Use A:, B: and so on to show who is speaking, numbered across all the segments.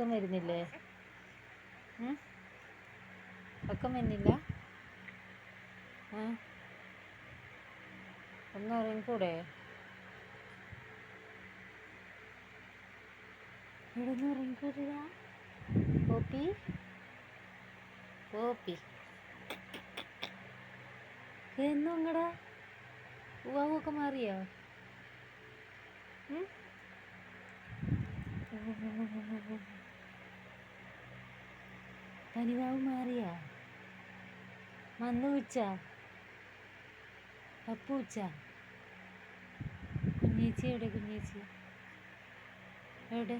A: ഉറക്കം വരുന്നില്ലേ? ഉറക്കം വരുന്നില്ല? ഒന്ന് ഉറങ്ങിക്കൂടെ? ഇവിടുന്ന് ഉറങ്ങിക്കൂടില്ല പോപ്പി? പോപ്പി. എന്നും ഇങ്ങടെ ഉവാവൊക്കെ മാറിയോ? ഉം? പനിവാവ് മാറിയാ. മന്ന് ഉച്ച പപ്പു ഉച്ച കുഞ്ഞേച്ചി എവിടെ കുഞ്ഞേച്ചി? എവിടെ?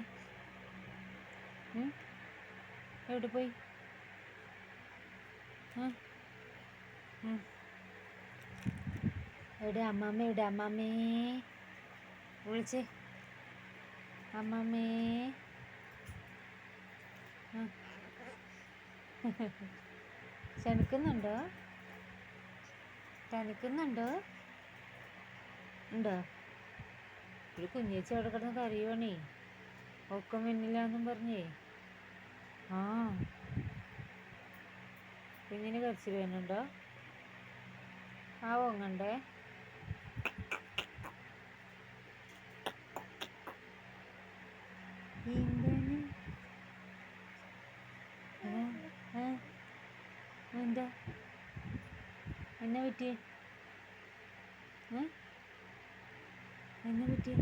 A: എവിടെ പോയി? എവിടെ അമ്മാമ്മ എവിടെ അമ്മാമ്മേ? വിളിച്ചേ. അമ്മാമ്മേ. ആ. ചനക്കുന്നുണ്ടോ ക്ഷണിക്കുന്നുണ്ടോ? ഉണ്ടോ? ഒരു കുഞ്ഞേച്ചി അവിടെ കിടന്ന് കരയുവാണേ. ഒക്കെ മിന്നില്ലാന്നും പറഞ്ഞേ. ആ. കുഞ്ഞിന് കരച്ചിൽ വേണുണ്ടോ ആ ഓങ്ങണ്ടേ എന്താണ് ആ, ആ, എന്താ എന്നാ പറ്റി എന്നാ പറ്റി